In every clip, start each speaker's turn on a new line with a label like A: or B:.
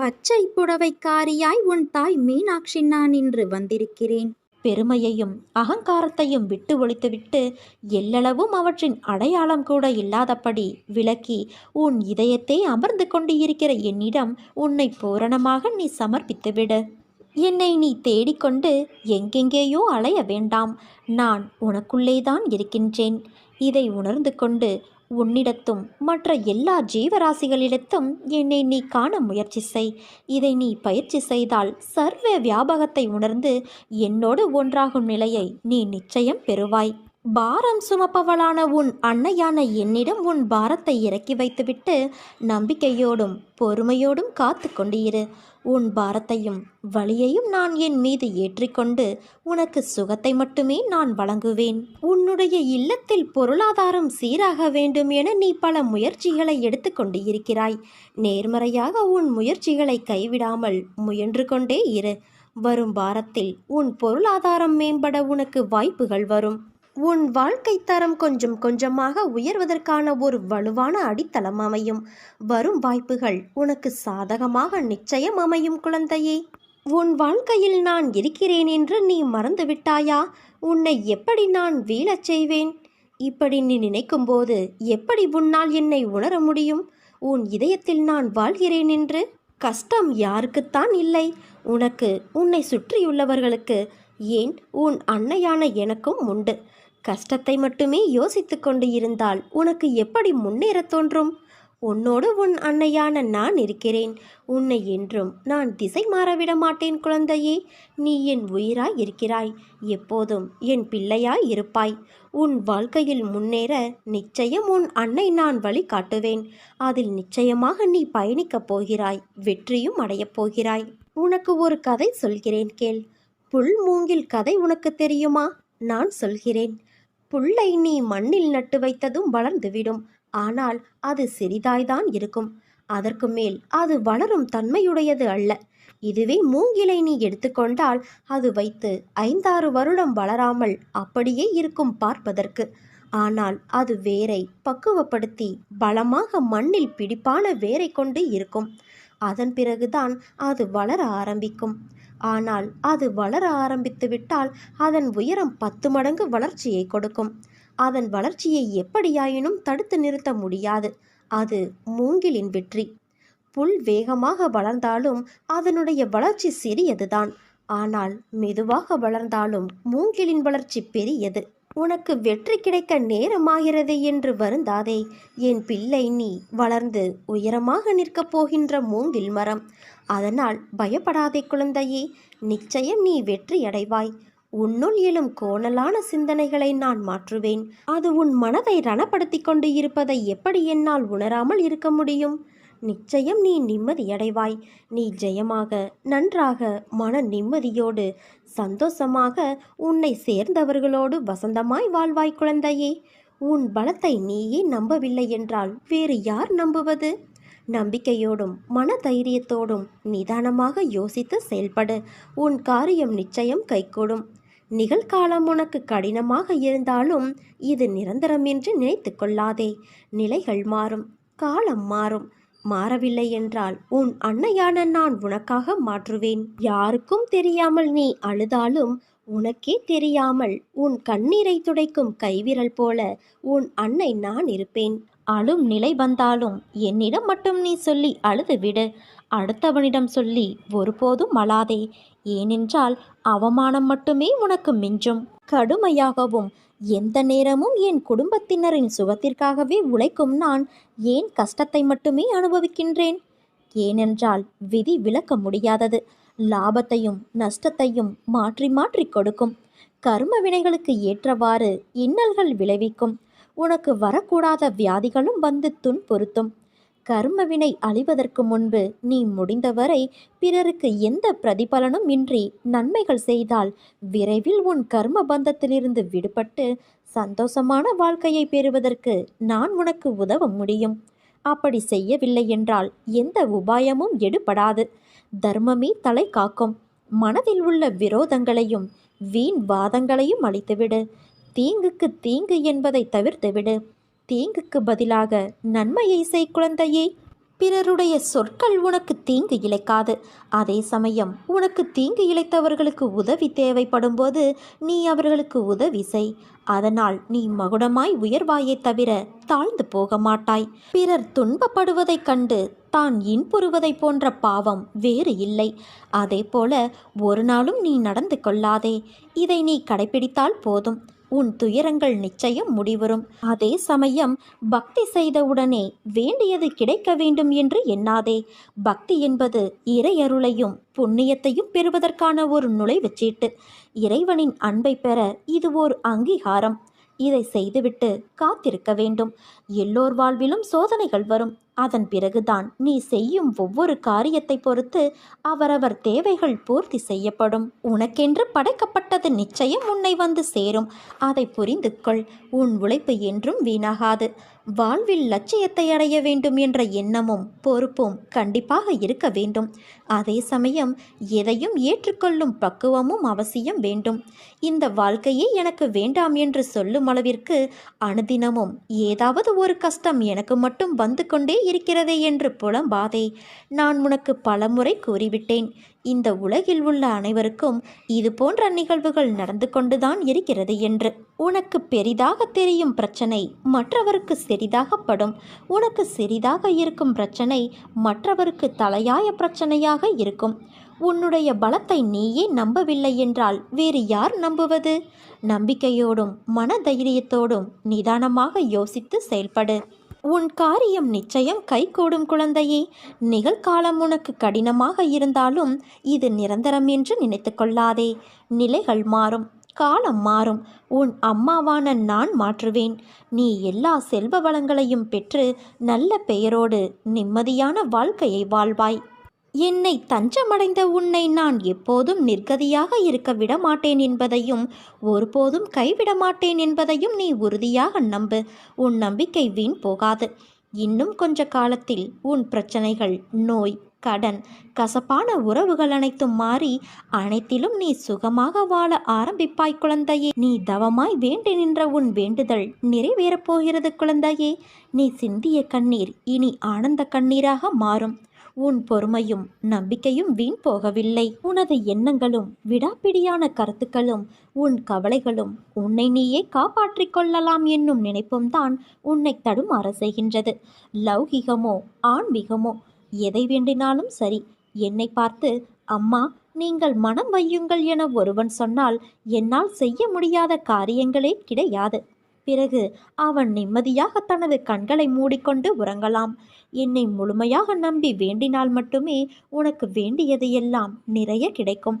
A: பச்சை புடவைக்காரியாய் உன் தாய் மீனாட்சி நான் இன்று வந்திருக்கிறேன். பெருமையையும் அகங்காரத்தையும் விட்டு ஒழித்துவிட்டு எல்லளவும் அவற்றின் அடையாளம் கூட இல்லாதபடி விலக்கி உன் இதயத்தை அமர்ந்து கொண்டு இருக்கிற என்னிடம் உன்னை பூரணமாக நீ சமர்ப்பித்துவிடு. என்னை நீ தேடிக்கொண்டு எங்கெங்கேயோ அலைய வேண்டாம். நான் உனக்குள்ளேதான் இருக்கின்றேன். இதை உணர்ந்து கொண்டு உன்னிடத்தும் மற்ற எல்லா ஜீவராசிகளிடத்தும் என்னை நீ காண முயற்சி செய். இதை நீ பயிற்சி செய்தால் சர்வ வியாபகத்தை உணர்ந்து என்னோடு ஒன்றாகும் நிலையை நீ நிச்சயம் பெறுவாய். பாரம் சுமப்பவளான உன் அன்னையான என்னிடம் உன் பாரத்தை இறக்கி வைத்துவிட்டு நம்பிக்கையோடும் பொறுமையோடும் காத்து கொண்டு இரு உன் பாரத்தையும் வழியையும் நான் என் மீது ஏற்றிக்கொண்டு உனக்கு சுகத்தை மட்டுமே நான் வழங்குவேன். உன்னுடைய இல்லத்தில் பொருளாதாரம் சீராக வேண்டும் என நீ பல முயற்சிகளை எடுத்துக்கொண்டு இருக்கிறாய் நேர்மறையாக உன் முயற்சிகளை கைவிடாமல் முயன்று கொண்டே இரு. வரும் வாரத்தில் உன் பொருளாதாரம் மேம்பட உனக்கு வாய்ப்புகள் வரும். உன் வாழ்க்கை தரம் கொஞ்சம் கொஞ்சமாக உயர்வதற்கான ஒரு வலுவான அடித்தளம் அமையும். வரும் வாய்ப்புகள் உனக்கு சாதகமாக நிச்சயம் அமையும் குழந்தையே. உன் வாழ்க்கையில் நான் இருக்கிறேன் என்று நீ மறந்துவிட்டாயா? உன்னை எப்படி நான் வீழச் செய்வேன்? இப்படி நீ நினைக்கும்போது எப்படி உன்னால் என்னை உணர முடியும்? உன் இதயத்தில் நான் வாழ்கிறேன் என்று? கஷ்டம் யாருக்குத்தான் இல்லை. உனக்கு உன்னை சுற்றியுள்ளவர்களுக்கு ஏன் உன் அன்னையான எனக்கும் உண்டு. கஷ்டத்தை மட்டுமே யோசித்து கொண்டு இருந்தால் உனக்கு எப்படி முன்னேறத் தோன்றும்? உன்னோடு உன் அன்னையான நான் இருக்கிறேன். உன்னை என்றும் நான் திசை மாறவிட மாட்டேன் குழந்தையே. நீ என் உயிராய் இருக்கிறாய். எப்போதும் என் பிள்ளையாய் இருப்பாய். உன் வாழ்க்கையில் முன்னேற நிச்சயம் உன் அன்னை நான் வழி காட்டுவேன். அதில் நிச்சயமாக நீ பயணிக்கப் போகிறாய். வெற்றியும் அடையப் போகிறாய். உனக்கு ஒரு கதை சொல்கிறேன் கேள். புல் மூங்கில் கதை உனக்கு தெரியுமா? நான் சொல்கிறேன். புல்லை நீ மண்ணில் நட்டு வைத்ததும் வளர்ந்துவிடும். ஆனால் அது சிறிதாய்தான் இருக்கும். அதற்கு மேல் அது வளரும் தன்மையுடையது அல்ல. இதுவே மூங்கிலை நீ எடுத்துக்கொண்டால் அது வைத்து ஐந்தாறு வருடம் வளராமல் அப்படியே இருக்கும் பார்ப்பதற்கு. ஆனால் அது வேரை பக்குவப்படுத்தி பலமாக மண்ணில் பிடிப்பான வேரை கொண்டு இருக்கும். அதன் பிறகுதான் அது வளர ஆரம்பிக்கும். ஆனால் அது வளர ஆரம்பித்துவிட்டால் அதன் உயரம் பத்து மடங்கு வளர்ச்சியை கொடுக்கும். அதன் வளர்ச்சியை எப்படியாயினும் தடுத்து நிறுத்த முடியாது. அது மூங்கிலின் வெற்றி. புல் வேகமாக வளர்ந்தாலும் அதனுடைய வளர்ச்சி சிறியதுதான். ஆனால் மெதுவாக வளர்ந்தாலும் மூங்கிலின் வளர்ச்சி பெரியது. உனக்கு வெற்றி கிடைக்க நேரமாகிறது என்று வருந்தாதே. என் பிள்ளை நீ வளர்ந்து உயரமாக நிற்கப் போகின்ற மூங்கில் மரம். அதனால் பயப்படாதே குழந்தையே நிச்சயம் நீ வெற்றி அடைவாய் உன்னுள் எழும் கோணலான சிந்தனைகளை நான் மாற்றுவேன். அது உன் மனதை ரணப்படுத்தி கொண்டு இருப்பதை எப்படி என்னால் உணராமல் இருக்க முடியும்? நிச்சயம் நீ நிம்மதியடைவாய். நீ ஜெயமாக நன்றாக மன நிம்மதியோடு சந்தோஷமாக உன்னை சேர்ந்தவர்களோடு வசந்தமாய் வாழ்வாய் குழந்தையே. உன் பலத்தை நீயே நம்பவில்லை என்றால் வேறு யார் நம்புவது? நம்பிக்கையோடும் மன தைரியத்தோடும் நிதானமாக யோசித்து செயல்படு. உன் காரியம் நிச்சயம் கைகூடும். நிகழ்காலம் உனக்கு கடினமாக இருந்தாலும் இது நிரந்தரம் என்று நினைத்து கொள்ளாதே. நிலைகள் மாறும் காலம் மாறும். மாறவில்லை என்றால் உன் அன்னையான நான் உனக்காக மாற்றுவேன். யாருக்கும் தெரியாமல் நீ அழுதாலும் உனக்கே தெரியாமல் உன் கண்ணீரை துடைக்கும் கைவிரல் போல உன் அன்னை நான் இருப்பேன். அழும் நிலை வந்தாலும் என்னிடம் மட்டும் நீ சொல்லி அழுது விடு. அடுத்தவனிடம் சொல்லி ஒருபோதும் அழாதே. ஏனென்றால் அவமானம் மட்டுமே உனக்கு மிஞ்சும். கடுமையாகவும் எந்த நேரமும் என் குடும்பத்தினரின் சுகத்திற்காகவே உழைக்கும் நான் ஏன் கஷ்டத்தை மட்டுமே அனுபவிக்கின்றேன்? ஏனென்றால் விதி விளக்க முடியாதது. லாபத்தையும் நஷ்டத்தையும் மாற்றி மாற்றி கொடுக்கும். கர்ம வினைகளுக்கு ஏற்றவாறு இன்னல்கள் விளைவிக்கும். உனக்கு வரக்கூடாத வியாதிகளும் வந்து துன்புறுத்தும். கர்மவினை அழிவதற்கு முன்பு நீ முடிந்தவரை பிறருக்கு எந்த பிரதிபலனும் இன்றி நன்மைகள் செய்தால் விரைவில் உன் கர்ம பந்தத்திலிருந்து விடுபட்டு சந்தோஷமான வாழ்க்கையை பெறுவதற்கு நான் உனக்கு உதவ முடியும். அப்படி செய்யவில்லை என்றால் எந்த உபாயமும் எடுபடாது. தர்மமே தலை காக்கும். மனதில் உள்ள விரோதங்களையும் வீண் வாதங்களையும் அழித்துவிடு. தீங்குக்கு தீங்கு என்பதை தவிர்த்துவிடு. தீங்குக்கு பதிலாக நன்மையை செய் குழந்தையே. பிறருடைய சொற்கள் உனக்கு தீங்கு இழைக்காது. அதே சமயம் உனக்கு தீங்கு இழைத்தவர்களுக்கு உதவி தேவைப்படும் போது நீ அவர்களுக்கு உதவி செய். அதனால் நீ மகுடமாய் உயர்வாயே தவிர தாழ்ந்து போக மாட்டாய். பிறர் துன்பப்படுவதைக் கண்டு தான் இன்புறுவதைப் போன்ற பாவம் வேறு இல்லை. அதே போல ஒரு நாளும் நீ நடந்து கொள்ளாதே. இதை நீ கடைபிடித்தால் போதும். உன் துயரங்கள் நிச்சயம் முடிவரும். அதே சமயம் பக்தி செய்தவுடனே வேண்டியது கிடைக்க வேண்டும் என்று எண்ணாதே. பக்தி என்பது இறையருளையும் புண்ணியத்தையும் பெறுவதற்கான ஒரு நுழைவுச் சீட்டு இறைவனின் அன்பை பெற இது ஓர் அங்கீகாரம். இதை செய்துவிட்டு காத்திருக்க வேண்டும். எல்லோர் வாழ்விலும் சோதனைகள் வரும். அதன் பிறகுதான் நீ செய்யும் ஒவ்வொரு காரியத்தை பொறுத்து அவரவர் தேவைகள் பூர்த்தி செய்யப்படும். உனக்கென்று படைக்கப்பட்டது நிச்சயம் உன்னை வந்து சேரும். அதை புரிந்து கொள் உன் உழைப்பு என்றும் வீணாகாது. வாழ்வில் லட்சியத்தை அடைய வேண்டும் என்ற எண்ணமும் பொறுப்பும் கண்டிப்பாக இருக்க வேண்டும். அதே சமயம் எதையும் ஏற்றுக்கொள்ளும் பக்குவமும் அவசியம் வேண்டும். இந்த வாழ்க்கையே எனக்கு வேண்டாம் என்று சொல்லும் அளவிற்கு அனுதினமும் ஏதாவது ஒரு கஷ்டம் எனக்கு மட்டும் வந்து கொண்டே இருக்கிறதே என்று புலம்பாதே. நான் உனக்கு பலமுறை கூறிவிட்டேன். இந்த உலகில் உள்ள அனைவருக்கும் இது போன்ற நிகழ்வுகள் நடந்து கொண்டுதான் இருக்கிறது என்று. உனக்கு பெரிதாக தெரியும் பிரச்சனை மற்றவருக்கு சிறிதாகப்படும். உனக்கு சிறிதாக இருக்கும் பிரச்சனை மற்றவருக்கு தலையாய பிரச்சனையாக இருக்கும். உன்னுடைய பலத்தை நீயே நம்பவில்லை என்றால் வேறு யார் நம்புவது? நம்பிக்கையோடும் மன தைரியத்தோடும் நிதானமாக யோசித்து செயல்படு. உன் காரியம் நிச்சயம் கைகூடும் குழந்தையே. நிகழ்காலம் உனக்கு கடினமாக இருந்தாலும் இது நிரந்தரம் என்று நினைத்து கொள்ளாதே. நிலைகள் மாறும் காலம் மாறும். உன் அம்மாவான நான் மாற்றுவேன். நீ எல்லா செல்வ வளங்களையும் பெற்று நல்ல பெயரோடு நிம்மதியான வாழ்க்கையை வாழ்வாய். என்னை தஞ்சமடைந்த உன்னை நான் எப்போதும் நிர்கதியாக இருக்க விட மாட்டேன் என்பதையும் ஒருபோதும் கைவிட மாட்டேன் என்பதையும் நீ உறுதியாக நம்பு. உன் நம்பிக்கை வீண் போகாது. இன்னும் கொஞ்ச காலத்தில் உன் பிரச்சனைகள் நோய் கடன் கசப்பான உறவுகள் அனைத்தும் மாறி அனைத்திலும் நீ சுகமாக வாழ ஆரம்பிப்பாய் குழந்தையே. நீ தவமாய் வேண்டி நின்ற உன் வேண்டுதல் நிறைவேறப் போகிறது குழந்தையே. நீ சிந்திய கண்ணீர் இனி ஆனந்த கண்ணீராக மாறும். உன் பொறுமையும் நம்பிக்கையும் வீண் போகவில்லை. உனது எண்ணங்களும் விடாப்பிடியான கருத்துக்களும் உன் கவலைகளும் உன்னை நீயே காப்பாற்றிக் கொள்ளலாம் என்னும் நினைப்பும் தான் உன்னை தடுமாற செய்கின்றது. லௌகிகமோ ஆன்மீகமோ எதை வேண்டினாலும் சரி என்னை பார்த்து அம்மா நீங்கள் மனம் வையுங்கள் என ஒருவன் சொன்னால் என்னால் செய்ய முடியாத காரியங்களே கிடையாது. பிறகு அவன் நிம்மதியாக தனது கண்களை மூடிக்கொண்டு உறங்கலாம். என்னை முழுமையாக நம்பி வேண்டினால் மட்டுமே உனக்கு வேண்டியது எல்லாம் நிறைய கிடைக்கும்.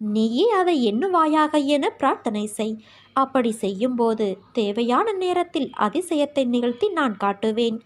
A: நீயே அதை எண்ணுவாயாக என பிரார்த்தனை செய். அப்படி செய்யும்போது தேவையான நேரத்தில் அதிசயத்தை நிகழ்த்தி நான் காட்டுவேன்.